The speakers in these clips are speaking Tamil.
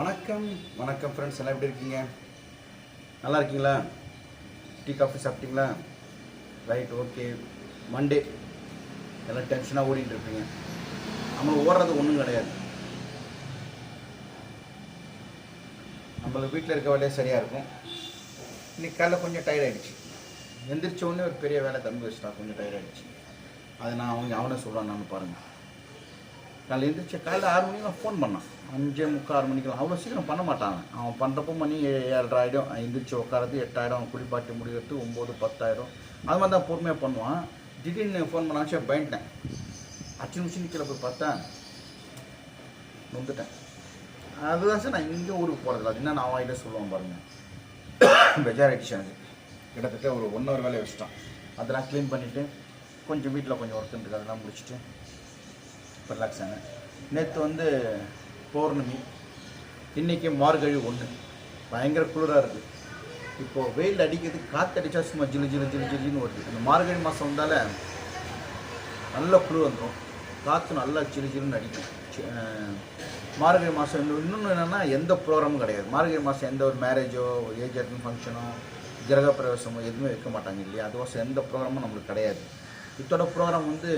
வணக்கம் வணக்கம் ஃப்ரெண்ட்ஸ் எல்லாம் எப்படி இருக்கீங்க? நல்லா இருக்கீங்களா? டீ காஃபி சாப்பிட்டீங்களா? ரைட் ஓகே மண்டே எல்லாம் டென்ஷனாக ஓடிட்டு இருப்பீங்க. நம்ம ஓடுறது ஒன்றும் கிடையாது. நம்மளுக்கு வீட்டில் இருக்க வேலையே சரியாக இருக்கும். இன்னைக்கு காலைல கொஞ்சம் டயர்ட் ஆகிடுச்சு எந்திரிச்ச உடனே ஒரு பெரிய வேலை தம்பி வச்சுட்டா கொஞ்சம் டயர்ட் ஆகிடுச்சு அதை நான் அவங்க அவனை சொல்கிறான் நான் பாருங்கள் காலையில் எந்திரிச்ச காலையில் ஆறு மணிக்கு நான் ஃபோன் பண்ணான். அஞ்சே முக்கால் மணிக்கெல்லாம் அவ்வளோ சீக்கிரம் பண்ண மாட்டாங்க அவன் பண்ணுறப்போ மணி ஏழரை ஆகிடும் எந்திரிச்சு உட்காரது எட்டாயிரம் அவன் குளிப்பாட்டி முடிகிறது ஒம்பது பத்தாயிரம். அது மாதிரி தான் பொறுமையாக பண்ணுவான். திடீர்னு ஃபோன் பண்ணாச்சு பயந்துட்டேன். அச்சு நிமிஷம் நிற்கிற போய் பார்த்தேன். நொந்துட்டேன். அதுதான் சார் நான் இங்கே ஊருக்கு போகிறதில்ல அது என்ன நான் வாயிலே சொல்லுவேன் பாருங்கள் பெஜாராயிடுச்சு எனக்கு. கிட்டத்தட்ட ஒரு ஒன் ஹவர் வேலையை வச்சுட்டான். அதெல்லாம் க்ளீன் பண்ணிவிட்டு கொஞ்சம் வீட்டில் கொஞ்சம் ஒர்க் இருக்குது அதெல்லாம் முடிச்சுட்டு இப்போ ரிலாக்ஸ் ஆனேன். நேற்று வந்து பௌர்ணமி இன்றைக்கி மார்கழி ஒன்று பயங்கர குளிராக இருக்குது இப்போது வெயில் அடிக்கிறது காற்று அடித்தா சும்மா ஜிலு ஜிலு ஜிலு ஜிலுன்னு வருது. இந்த மார்கழி மாதம் வந்தால நல்ல குளிர் வந்துடும் காற்று நல்லா ஜிலு ஜிலுன்னு அடிக்கும். மார்கழி மாதம் இன்னொன்று என்னென்னா எந்த ப்ரோக்ராமும் கிடையாது. மார்கழி மாதம் எந்த ஒரு மேரேஜோ ஏஜ் அட்டன் ஃபங்க்ஷனோ கிரக பிரவேசமோ எதுவுமே வைக்க மாட்டாங்க இல்லையா? அதுவாசம் எந்த ப்ரோக்ராமும் நம்மளுக்கு கிடையாது. இதோட ப்ரோக்ராம் வந்து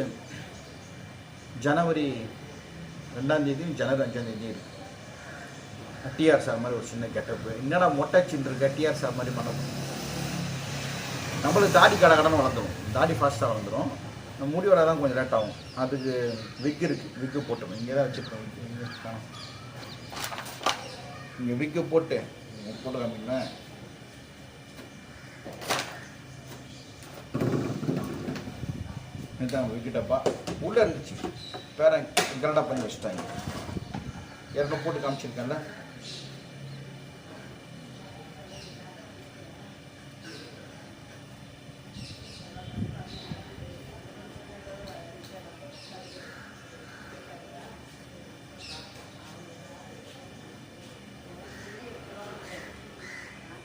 ஜனவரி ரெண்டாம் தேதியும் ஜனவரி அஞ்சாம் தேதி இருக்கு. டிஆர் சார் மாதிரி ஒரு சின்ன கெட்டப்பு என்னடா மொட்டை சின் இருக்க டிஆர் சார் மாதிரி பண்ண நம்மளுக்கு தாடி கடை கடன் வளர்ந்துடும் தாடி ஃபாஸ்ட்டாக வளர்ந்துடும் நம்ம முடி வர தான் கொஞ்சம் லேட் ஆகும். அதுக்கு விக் இருக்குது விக்கு போட்டோம் இங்கே தான் வச்சுருக்கோம். இங்கே இங்கே விக்கு போட்டு போட்டு காமிங்களேன் இதுதான் விக்கிட்டப்பா உள்ளே இருந்துச்சு. பேரன் கரடா பண்ணி வச்சுட்டாங்க. ஏற்கனவே போட்டு காமிச்சிருக்கேன்ல.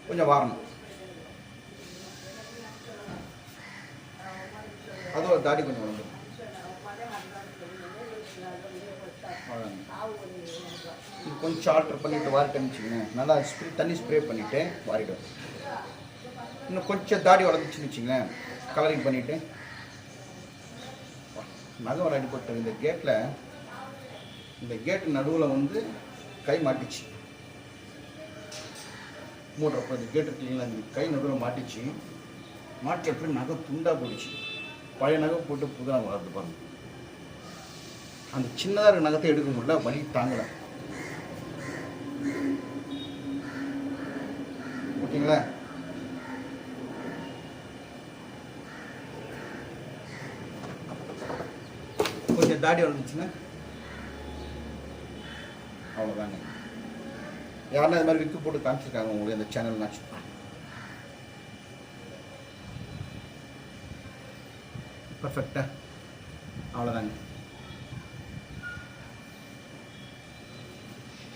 கொஞ்சம் வாரணும் அது ஒரு தாடி கொஞ்சம் வந்துடும் கொஞ்சம் ஆல்டர் பண்ணிட்டு வாரிட்டேன்னு வச்சுக்கோங்க. நல்லா ஸ்ப்ரே தண்ணி ஸ்ப்ரே பண்ணிவிட்டு வாரிடும். இன்னும் கொஞ்சம் தாடி வளர்ந்துச்சுன்னு வச்சுங்களேன் கலரிங் பண்ணிவிட்டு நகை வர அடிப்பட்ட இந்த கேட்டில் இந்த கேட்டு நடுவில் வந்து கை மாட்டிச்சு. மூடுறப்ப இந்த கேட்டு கிளீனில் இந்த கை நடுவில் மாட்டிச்சு. மாட்டி எப்படி நகை துண்டாக போயிடுச்சு. பழைய நகை போட்டு புது நகை வளர்த்து பாருங்கள் அந்த சின்னதாக இருக்க நகத்தை எடுக்க முடியல வலி தாங்கலை. ஓகேங்களா? கொஞ்சம் தாடி வளர்ந்துச்சுன்னா? அவ்வளோதாங்க யாருன்னா இது மாதிரி விக்கு போட்டு காமிச்சிருக்காங்க உங்களுக்கு இந்த சேனல்னாச்சு பர்ஃபெக்டாக அவ்வளோதாங்க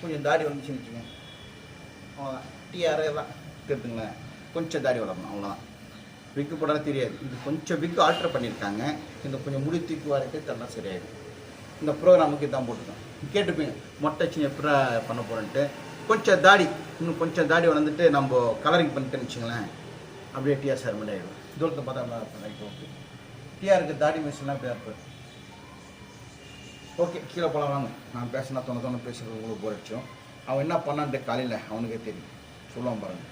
கொஞ்சம் தாடி வந்துச்சுன்னு வச்சுக்கோங்க. அவ்வளோதான் டிஆரே தான் கேட்டுங்களேன். கொஞ்சம் தாடி வளரணும் அவ்வளோதான் விக்கு போடாத தெரியாது. இது கொஞ்சம் விக்கு ஆல்டர் பண்ணியிருக்காங்க. இந்த கொஞ்சம் முடி தூக்கி வரைக்கும் தெல்லாம் சரியாயிடும். இந்த ப்ரோக்ராமுக்கு இதான் போட்டுருக்கோம் கேட்டுப்பீங்க. மொட்டை சின்ன எப்படா பண்ண போகிறேன்ட்டு கொஞ்சம் தாடி இன்னும் கொஞ்சம் தாடி வளர்ந்துட்டு நம்ம கலரிங் பண்ணிட்டேன்னு வச்சுங்களேன் அப்படியே டிஆர் சார் மாதிரி ஆகிடும் தூரத்தை பார்த்தா நல்லா இருக்கும். ரைட் ஓகே டிஆருக்கு தாடி மிஷின்லாம் இப்படியா இருப்பார் ஓகே கீழே போகலாம் வாங்க. நான் பேசினா தொண்ணு தொண்ணு பேசுகிறது உங்களுக்கு போரிச்சோம் அவன் என்ன பண்ணான்ட்டு காலையில் அவனுக்கே தெரியும். சொல்லுவான் பாருங்க.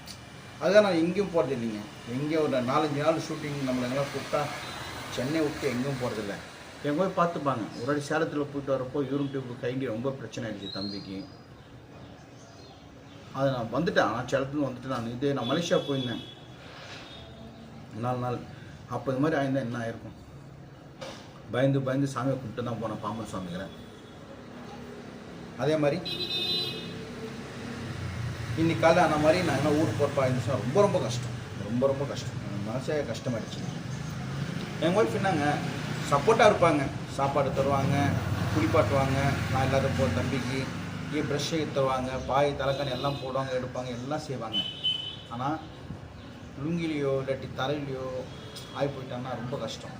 அதுதான் நான் எங்கேயும் போகிறது இல்லைங்க. எங்கேயும் ஒரு நாலஞ்சு நாள் ஷூட்டிங் நம்மளை எங்கெல்லாம் கூப்பிட்டா சென்னை விட்டு எங்கேயும் போகிறதில்ல எங்க போய் பார்த்துப்பாங்க. ஒரு வாட்டி சேலத்தில் போயிட்டு வரப்போ யூரின் டியூப் கைண்டி ரொம்ப பிரச்சனை ஆயிடுச்சு தம்பிக்கு. அது நான் வந்துட்டேன். நான் சேலத்துலேருந்து வந்துட்டு நான் இதே நான் மலேசியா போயிருந்தேன். நாலு நாள். அப்போ இது மாதிரி ஆயிருந்தா என்ன ஆயிருக்கும்? பயந்து பயந்து சாமியை கும்பிட்டு தான் போனேன் பாம்பன் சுவாமிகளை அதே மாதிரி இன்னைக்கு காலை ஆன மாதிரி நான் என்ன ஊருக்கு போகிறப்பா இருந்துச்சுன்னா ரொம்ப ரொம்ப கஷ்டம். ரொம்ப ரொம்ப கஷ்டம். எனக்கு மனசே கஷ்டமாயிடுச்சு. எங்கள் ஒய்ஃப் என்னங்க சப்போர்ட்டாக இருப்பாங்க. சாப்பாடு தருவாங்க குளிப்பாட்டுவாங்க. நான் இல்லாத போ தம்பிக்கு ஏ ப்ரெஷ்ஷை தருவாங்க. பாய் தலைக்காணி எல்லாம் போடுவாங்க எடுப்பாங்க எல்லாம் செய்வாங்க. ஆனால் லுங்கிலையோ இல்லாட்டி தரையிலையோ ஆகி போயிட்டாங்கன்னா ரொம்ப கஷ்டம்.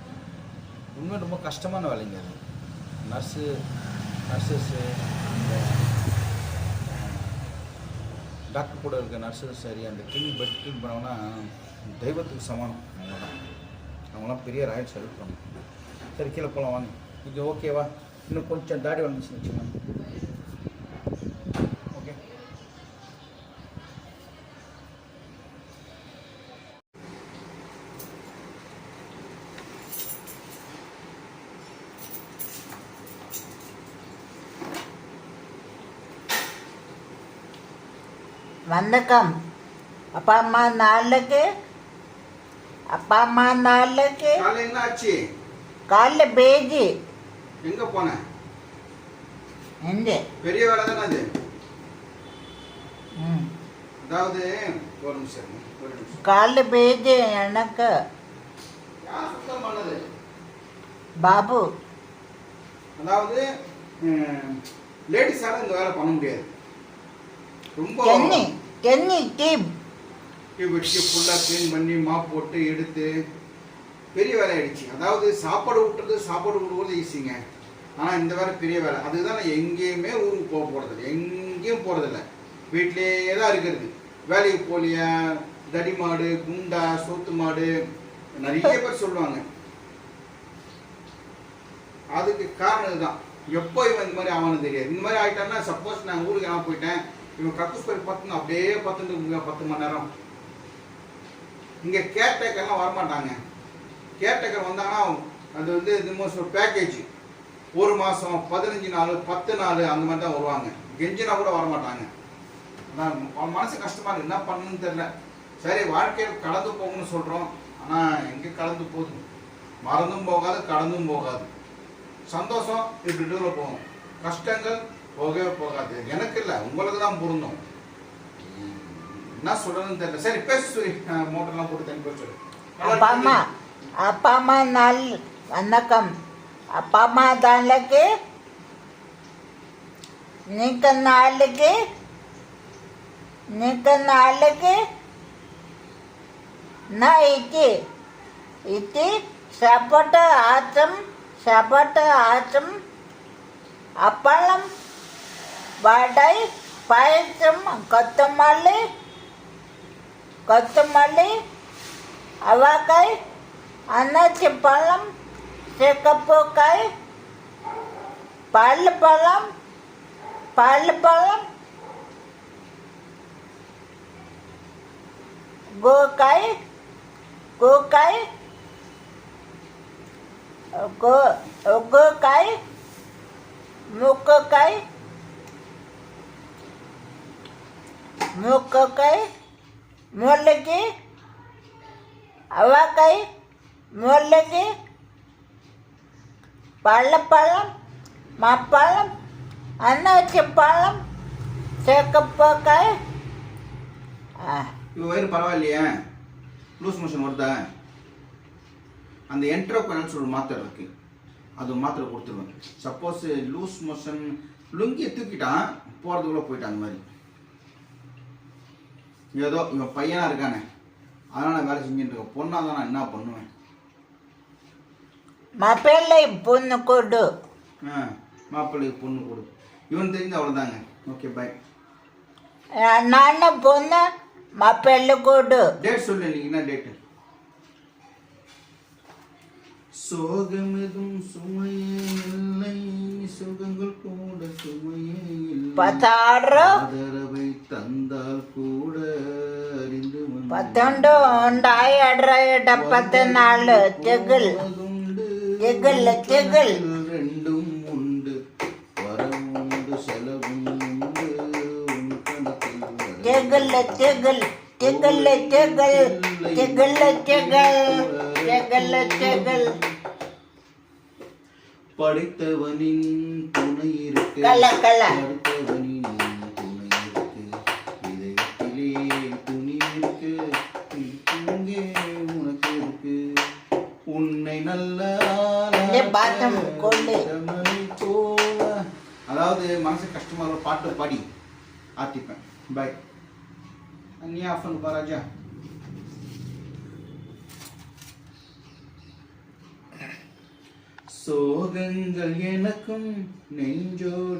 உண்மை ரொம்ப கஷ்டமான வேலைங்க அது. நர்ஸு நர்சஸ்ஸு இந்த டாக்டர் கூட இருக்க நர்ஸும் சரி அந்த கிளினிக் பெட் க்ளீன் பண்ணவங்கன்னா தெய்வத்துக்கு சமானம். அவங்களாம் அவங்களாம் பெரிய ராயல் சர்வீஸ் பண்ணும் சரி கீழே போகலாம் வாங்க. இது ஓகேவா இன்னும் கொஞ்சம் தாடி வந்துச்சுன்னு வச்சுக்கோங்க. வணக்கம். அப்பா அம்மா நாளுக்கு? அப்பா அம்மா நாளுக்கு? ஆச்சு காலைல பேஜி. எங்கே போனேன் எந்த பெரிய வேலை தானே அது? அதாவது ஒரு நிமிஷம் ஒரு நிமிஷம். காலைல பேஜி எனக்கு. யார் சுத்தம் பண்ணது? பாபு. அதாவது லேடிஸால இந்த வேலை பண்ண முடியாது. வச்சு ஃபுல்லாக க்ளீன் பண்ணி மாப் போட்டு எடுத்து பெரிய வேலை ஆயிடுச்சு. அதாவது சாப்பாடு விட்டுறது சாப்பாடு கொடுக்குறது ஈஸிங்க ஆனால் இந்த வேலை பெரிய வேலை. அதுதான் நான் எங்கேயுமே ஊருக்கு போக போகிறதில்ல எங்கேயும் போகிறதில்ல வீட்டிலேயே தான் இருக்கிறது. வேலைக்கு போலியா தடி மாடு குண்டா சோத்து மாடு நிறைய பேர் சொல்லுவாங்க. அதுக்கு காரணம் இதுதான். எப்போ இவன் இந்த மாதிரி ஆவானு தெரியாது. இந்த மாதிரி ஆயிட்டான்னா சப்போஸ் நான் ஊருக்கு நான் போயிட்டேன். இவன் கக்கூஸ் போய் பார்த்துங்க அப்படியே பார்த்துட்டு பத்து மணி நேரம். இங்கே கேர்டேக்கர்லாம் வரமாட்டாங்க. கேர்டேக்கர் வந்தாங்கன்னா அது வந்து இது மோஸ்ட் பேக்கேஜ் ஒரு மாதம் பதினஞ்சு நாள் பத்து நாள் அந்த மாதிரி தான் வருவாங்க. கெஞ்சினா கூட வரமாட்டாங்க. அதான் அவன் மனசு கஷ்டமாக இருக்கு. என்ன பண்ணணும்னு தெரில சரி வாழ்க்கையில் கலந்து போகணும்னு சொல்கிறோம் ஆனால் எங்கே கலந்து போகுது? மறந்தும் போகாது கடந்தும் போகாது. சந்தோஷம் இப்படி டூரில் போகும் கஷ்டங்கள் போகவே போகாது. எனக்கு இல்லை உங்களுக்கு தான் பொருந்தும். என்ன சொல்றதுன்னு தெரியல. சரி பேசு மோட்டர்லாம் போட்டு தண்ணி போய் அப்பா அம்மா அப்பா அம்மா நாள் வணக்கம். அப்பா அம்மா தானக்கு நீக்க நாளுக்கு நீக்க நாளுக்கு நான் இட்டி இட்டி சப்பட்ட ஆச்சம் சப்பட்ட ஆச்சம் அப்பளம் వడై పాయసం కొత్తమల్లి కొత్తమల్లి అవాకాయ అన్నాచి పళ్ళం చెక్కపోకాయ పళ్ళు పళ్ళం పళ్ళు పళ్ళం గోకాయ గోకాయ గో గోకాయ ముక్కకాయ மூக்கக்காய் முள்ளக்கி அவாக்காய் முள்ளக்கி பள்ளப்பழம் மாப்பழம் அன்னாச்சி பழம் சேக்கப்பக்காய் இவ வயிறு பரவாயில்லையே. லூஸ் மோஷன் வருதா? அந்த என்ட்ரோகனல்ஸ் ஒரு மாத்திரை இருக்கு. அது மாத்திரை கொடுத்துருவேன். சப்போஸ் லூஸ் மோஷன் லுங்கியை தூக்கிட்டான் போகிறதுக்குள்ளே போயிட்டான் அந்த மாதிரி. ஏதோ இவன் பையனாக இருக்கானே. அதனால் நான் வேலை செஞ்சுட்டு இருக்கேன். பொண்ணாக தான் நான் என்ன பண்ணுவேன்? மாப்பிள்ளை பொண்ணு கொடு. ஆ மாப்பிள்ளைக்கு பொண்ணு கொடு. இவன் தெரிஞ்சு அவ்வளோதாங்க ஓகே பாய் நான் பொண்ணு மாப்பிள்ளை கொடு. டேட் சொல்லு இன்னைக்கு என்ன டேட்டு சோகமிதும் சுமையே இல்லை சுகங்கள் கூட சுமையே இல்லை. ஆதரவை தந்தால் கூட அறிந்து பத்தொண்டு உண்டாய் அடரையிட உண்டு. செலவும் உண்டு. உன் கணக்கில் திகில் திகில். படைத்தவனின் துணை இருக்கு. படைத்தவனின் துணை இருக்கு. இதயத்திலே துணி இருக்கு. இங்கே உனக்கு இருக்கு. உன்னை நல்ல. அதாவது மனசு கஷ்டமா இருக்கிற பாட்டு பாடி. ஆத்திப்பேன் பாய் நீ ஆஃப் பண்ணு பாராஜா சோகங்கள் எனக்கும் நெஞ்சோடு